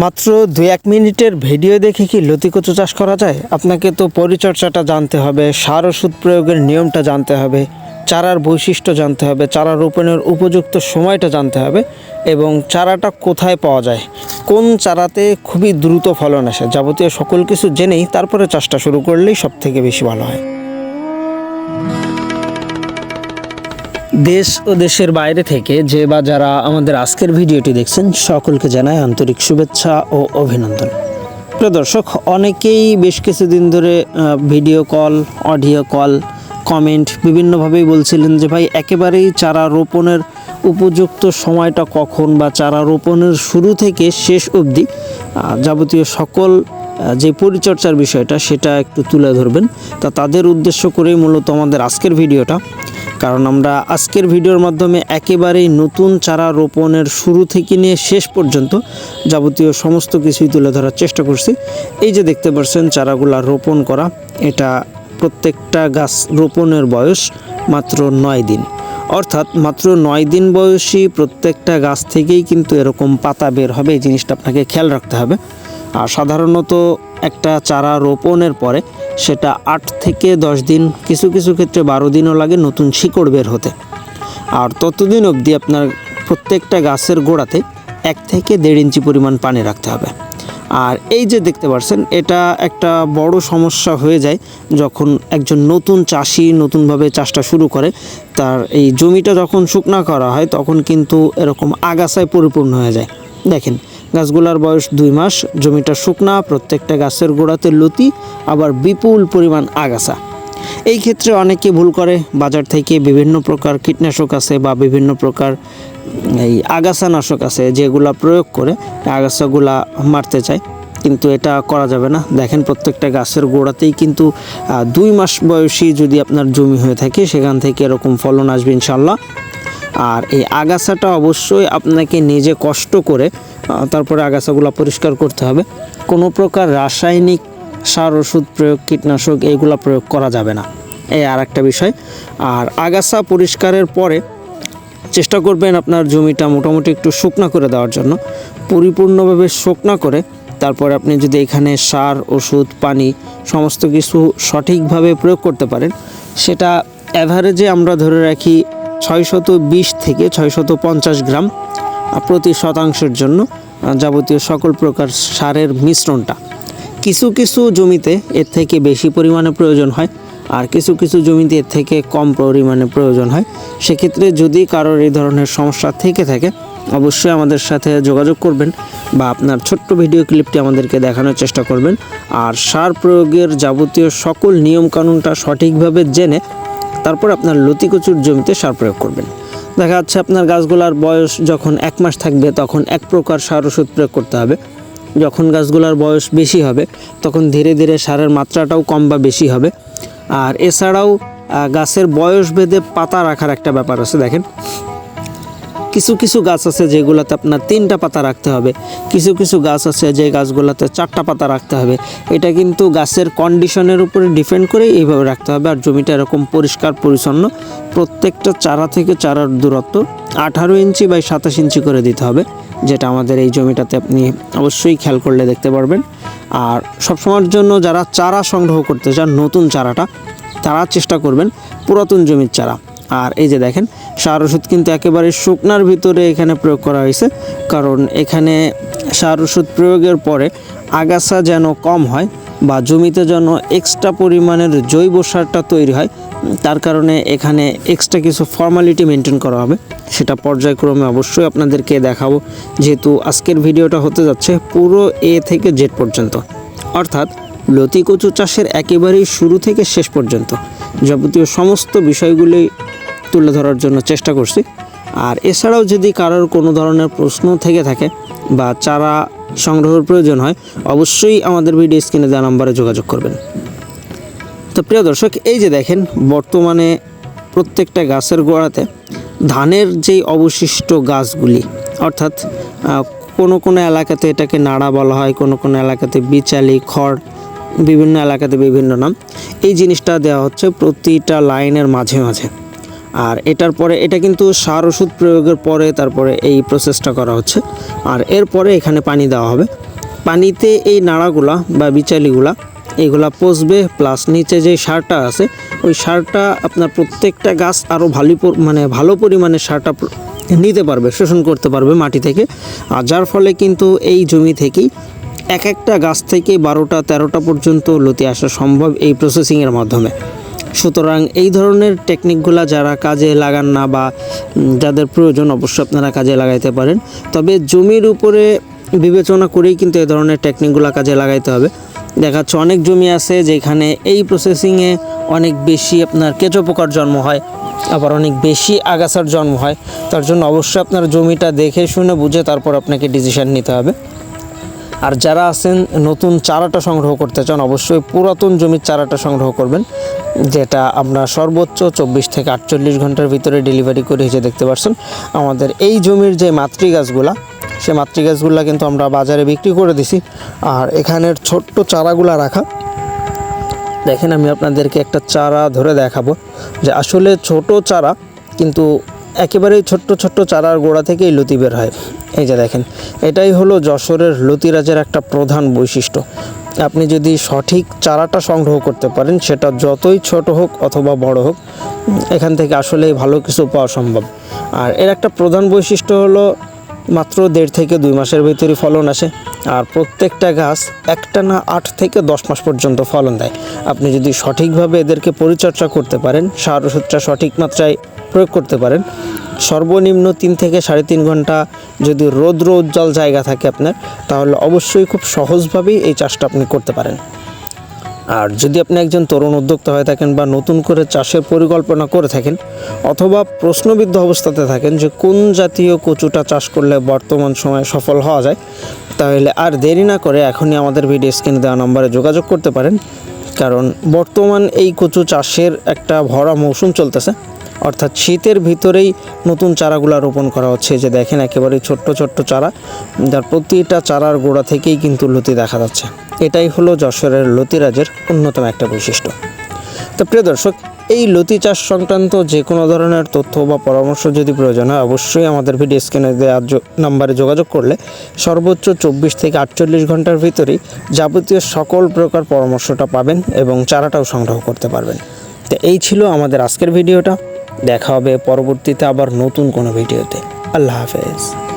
মাত্র দুই এক মিনিটের ভিডিও দেখে কি লতিকচু চাষ করা যায়? আপনাকে তো পরিচর্যাটা জানতে হবে, সার ওষুধ প্রয়োগের নিয়মটা জানতে হবে, চারার বৈশিষ্ট্য জানতে হবে, চারা রোপণের উপযুক্ত সময়টা জানতে হবে এবং চারাটা কোথায় পাওয়া যায়, কোন চারাতে খুবই দ্রুত ফলন আসে, যাবতীয় সকল কিছু জেনেই তারপরে চাষটা শুরু করলেই সব থেকে বেশি ভালো হয়। দেশ ও দেশের বাইরে থেকে যে বা যারা আমাদের আজকের ভিডিওটি দেখছেন, সকলকে জানাই আন্তরিক শুভেচ্ছা ও অভিনন্দন। প্রিয় দর্শক, অনেকেই বেশ কিছুদিন ধরে video call, audio call, comment বিভিন্নভাবেই বলছিলেন যে, ভাই, একেবারেই চারা রোপণের উপযুক্ত সময়টা কখন বা চারা রোপণের শুরু থেকে শেষ অবধি? যাবতীয় সকল যে পরিচর্যার বিষয়টা, সেটা একটু তুলে ধরবেন। তা তাদের উদ্দেশ্য করেই মূলত আমাদের আজকের ভিডিওটা। কারণ আমরা আজকের ভিডিওর মাধ্যমে একেবারেই নতুন চারা রোপণের শুরু থেকে নিয়ে শেষ পর্যন্ত যাবতীয় সমস্ত কিছুই তুলে ধরার চেষ্টা করছি। এই যে দেখতে পাচ্ছেন চারাগুলা রোপণ করা, এটা প্রত্যেকটা গাছ রোপণের বয়স মাত্র নয় দিন। অর্থাৎ মাত্র নয় দিন বয়সী প্রত্যেকটা গাছ থেকেই কিন্তু এরকম পাতা বের হবে, এই জিনিসটা আপনাকে খেয়াল রাখতে হবে। আর সাধারণত একটা চারা রোপণের পরে সেটা আট থেকে দশ দিন, কিছু কিছু ক্ষেত্রে বারো দিনও লাগে নতুন শিকড় বের হতে। আর ততদিন অবধি আপনার প্রত্যেকটা গাছের গোড়াতে এক থেকে দেড় ইঞ্চি পরিমাণ পানি রাখতে হবে। আর এই যে দেখতে পাচ্ছেন এটা একটা বড় সমস্যা হয়ে যায় যখন একজন নতুন চাষি নতুনভাবে চাষটা শুরু করে, তার এই জমিটা যখন শুকনা করা হয় তখন কিন্তু এরকম আগাছায় পরিপূর্ণ হয়ে যায়। দেখেন গাছগুলার বয়স দুই মাস, জমিটা শুকনা, প্রত্যেকটা গাছের গোড়াতে লতি, আবার বিপুল পরিমাণ আগাছা। এই ক্ষেত্রে অনেকে ভুল করে, বাজার থেকে বিভিন্ন প্রকার কীটনাশক আছে বা বিভিন্ন প্রকার এই আগাছা নাশক আছে যেগুলা প্রয়োগ করে আগাছাগুলা মারতে চায়, কিন্তু এটা করা যাবে না। দেখেন প্রত্যেকটা গাছের গোড়াতেই কিন্তু দুই মাস বয়সী যদি আপনার জমি হয়ে থাকে, সেখান থেকে এরকম ফলন আসবে ইনশাল্লাহ আর এই আগাছাটা অবশ্যই আপনাকে নিজে কষ্ট করে তারপরে আগাছাগুলো পরিষ্কার করতে হবে। কোনো প্রকার রাসায়নিক সার ওষুধ প্রয়োগ, কীটনাশক এইগুলো প্রয়োগ করা যাবে না। এই আর একটা বিষয়। আর আগাছা পরিষ্কারের পরে চেষ্টা করবেন আপনার জমিটা মোটামুটি একটু শুকনা করে দেওয়ার জন্য। পরিপূর্ণভাবে শুকনা করে তারপরে আপনি যদি এখানে সার, ওষুধ, পানি সমস্ত কিছু সঠিকভাবে প্রয়োগ করতে পারেন, সেটা অ্যাভারেজে আমরা ধরে রাখি ছয়শত বিশ থেকে ছয়শত পঞ্চাশ গ্রাম। প্রতি শতাংশের জন্য যাবতীয় সকল প্রকার সারের মিশ্রণটা। কিছু কিছু জমিতে এর থেকে বেশি পরিমাণে প্রয়োজন হয়, আর কিছু কিছু জমিতে এর থেকে কম পরিমাণে প্রয়োজন হয়। সেক্ষেত্রে যদি কারোর এই ধরনের সমস্যা থেকে থাকে, অবশ্যই আমাদের সাথে যোগাযোগ করবেন বা আপনার ছোট্ট ভিডিও ক্লিপটি আমাদেরকে দেখানোর চেষ্টা করবেন। আর সার প্রয়োগের যাবতীয় সকল নিয়মকানুনটা সঠিকভাবে জেনে, তারপর আপনার লতিকচুর জমিতে সার প্রয়োগ করবেন। দেখা যাচ্ছে আপনার গাছগুলার বয়স যখন এক মাস থাকবে, তখন এক প্রকার সার ওষুধ প্রয়োগ করতে হবে। যখন গাছগুলার বয়স বেশি হবে, তখন ধীরে ধীরে সারের মাত্রাটাও কম বা বেশি হবে। আর এছাড়াও গাছের বয়স ভেদে পাতা রাখার একটা ব্যাপার আছে, দেখেন। কিছু কিছু গাছ আছে যেগুলোতে আপনার তিনটা পাতা রাখতে হবে। কিছু কিছু গাছ আছে যে গাছগুলোতে চারটা পাতা রাখতে হবে। এটা কিন্তু গাছের কন্ডিশনের উপরে ডিপেন্ড করে এইভাবে রাখতে হবে। আর জমিটা এরকম পরিষ্কার, পরিচ্ছন্ন, প্রত্যেকটা চারা থেকে চারার দূরত্ব আঠারো ইঞ্চি বাই সাতাশ ইঞ্চি করে দিতে হবে, যেটা আমাদের এই জমিটাতে আপনি অবশ্যই খেয়াল করলে দেখতে পারবেন। আর সবসময়ের জন্য যারা চারা সংগ্রহ করতে চান, নতুন চারাটা, তারা চেষ্টা করবেন পুরাতন জমির চারা। আর এই যে দেখেন, সার ওষুধ কিন্তু একেবারে শুকনার ভিতরে এখানে প্রয়োগ করা হয়েছে। কারণ এখানে সার ওষুধ প্রয়োগের পরে আগাছা যেন কম হয় বা জমিতে যেন এক্সট্রা পরিমাণের জৈব সারটা তৈরি হয়, তার কারণে এখানে এক্সট্রা কিছু ফর্মালিটি মেনটেন করা হবে। সেটা পর্যায়ক্রমে অবশ্যই আপনাদেরকে দেখাবো। যেহেতু আজকের ভিডিওটা হতে যাচ্ছে পুরো এ থেকে জেড পর্যন্ত। অর্থাৎ লতি কচু চাষের একেবারেই শুরু থেকে শেষ পর্যন্ত। যাবতীয় সমস্ত বিষয়গুলি তুলে ধরার জন্য চেষ্টা করছি। আর এছাড়াও যদি কারোর কোনো ধরনের প্রশ্ন থেকে থাকে বা চারা সংগ্রহের প্রয়োজন হয়, অবশ্যই আমাদের ভিডিও স্ক্রিনে দেওয়া নাম্বারে যোগাযোগ করবেন। তো প্রিয় দর্শক, এই যে দেখেন, বর্তমানে প্রত্যেকটা গাছের গোড়াতে ধানের যেই অবশিষ্ট গাছগুলি, অর্থাৎ কোনো কোনো এলাকাতে এটাকে নাড়া বলা হয়, কোনো কোনো এলাকাতে বিচালি, খড়, বিভিন্ন এলাকাতে বিভিন্ন নাম, এই জিনিসটা দেওয়া হচ্ছে প্রতিটা লাইনের মাঝে মাঝে। আর এটার পরে, এটা কিন্তু সার ওষুধ প্রয়োগের পরে তারপরে এই প্রসেসটা করা হচ্ছে। আর এরপরে এখানে পানি দেওয়া হবে। পানিতে এই নাড়াগুলা বা বিচালিগুলা এইগুলা পচবে প্লাস নিচে যে সারটা আছে, ওই সারটা আপনার প্রত্যেকটা গাছ আরও ভালো মানে ভালো পরিমাণে সারটা নিতে পারবে, শোষণ করতে পারবে মাটি থেকে। আর যার ফলে কিন্তু এই জমি থেকেই এক একটা গাছ থেকে বারোটা, তেরোটা পর্যন্ত লতি আসা সম্ভব এই প্রসেসিংয়ের মাধ্যমে। সুতরাং এই ধরনের টেকনিকগুলা যারা কাজে লাগান না বা যাদের প্রয়োজন অবশ্যই আপনারা কাজে লাগাইতে পারেন। তবে জমির উপরে বিবেচনা করেই কিন্তু এই ধরনের টেকনিকগুলো কাজে লাগাইতে হবে। দেখা যাচ্ছে অনেক জমি আছে যেখানে এই প্রসেসিংয়ে অনেক বেশি আপনার কেঁচো পোকার জন্ম হয়, আবার অনেক বেশি আগাছার জন্ম হয়। তার জন্য অবশ্যই আপনার জমিটা দেখে শুনে বুঝে তারপর আপনাকে ডিসিশন নিতে হবে। আর যারা আছেন, নতুন চারাটা সংগ্রহ করতে চান, অবশ্যই পুরাতন জমির চারাটা সংগ্রহ করবেন, যেটা আমরা সর্বোচ্চ চব্বিশ থেকে আটচল্লিশ ঘণ্টার ভিতরে ডেলিভারি করে হিসেবে দেখতে পাচ্ছেন, আমাদের এই জমির যে মাতৃ গাছগুলা সে মাতৃ গাছগুলা কিন্তু আমরা বাজারে বিক্রি করে দিছি। আর এখানের ছোট্ট চারাগুলা রাখা। দেখেন আমি আপনাদেরকে একটা চারা ধরে দেখাবো, যে আসলে ছোট চারা কিন্তু একেবারেই ছোট্ট ছোট্ট চারার গোড়া থেকেই লতি বের হয়। এই যে দেখেন, এটাই হলো যশোরের লতিরাজের একটা প্রধান বৈশিষ্ট্য। আপনি যদি সঠিক চারাটা সংগ্রহ করতে পারেন, সেটা যতই ছোট হোক অথবা বড় হোক, এখান থেকে আসলেই ভালো কিছু পাওয়া সম্ভব। আর এর একটা প্রধান বৈশিষ্ট্য হলো মাত্র দেড় থেকে দুই মাসের ভিতরে ফলন আসে, আর প্রত্যেকটা গাছ একটা না আট থেকে দশ মাস পর্যন্ত ফলন দেয়। আপনি যদি সঠিকভাবে এদেরকে পরিচর্যা করতে পারেন, সার ওষুধটা সঠিক মাত্রায় প্রয়োগ করতে পারেন। সর্বনিম্ন তিন থেকে সাড়ে তিন ঘণ্টা যদি রৌদ্র উজ্জ্বল জায়গা থাকে আপনার, তাহলে অবশ্যই খুব সহজভাবেই এই চাষটা আপনি করতে পারেন। আর যদি আপনি একজন তরুণ উদ্যোক্তা হয়ে থাকেন বা নতুন করে চাষের পরিকল্পনা করে থাকেন, অথবা প্রশ্নবিদ্ধ অবস্থাতে থাকেন যে কোন জাতীয় কচুটা চাষ করলে বর্তমান সময়ে সফল হওয়া যায়, তাহলে আর দেরি না করে এখনই আমাদের ভিডিও স্ক্রিনে দেওয়া নম্বরে যোগাযোগ করতে পারেন। কারণ বর্তমান এই কচু চাষের একটা ভরা মৌসুম চলতেছে। অর্থাৎ শীতের ভিতরেই নতুন চারাগুলো রোপণ করা হচ্ছে। যে দেখেন, একেবারে ছোট্ট ছোট্ট চারা। যার প্রতিটা চারার গোড়া থেকেই কিন্তু লতি দেখা যাচ্ছে। এটাই হলো যশোরের লতিরাজের অন্যতম একটা বৈশিষ্ট্য। তো প্রিয় দর্শক, এই লতি চাষ সংক্রান্ত যে কোনো ধরনের তথ্য বা পরামর্শ যদি প্রয়োজন হয়, অবশ্যই আমাদের ভিডিও স্ক্রিনে দেওয়া যো- নাম্বারে যোগাযোগ করলে সর্বোচ্চ চব্বিশ থেকে আটচল্লিশ ঘণ্টার ভিতরেই যাবতীয় সকল প্রকার পরামর্শটা পাবেন এবং চারাটাও সংগ্রহ করতে পারবেন। তো এই ছিল আমাদের আজকের ভিডিওটা। দেখা হবে পরবর্তীতে আবার নতুন কোনো ভিডিওতে। আল্লাহ হাফেজ।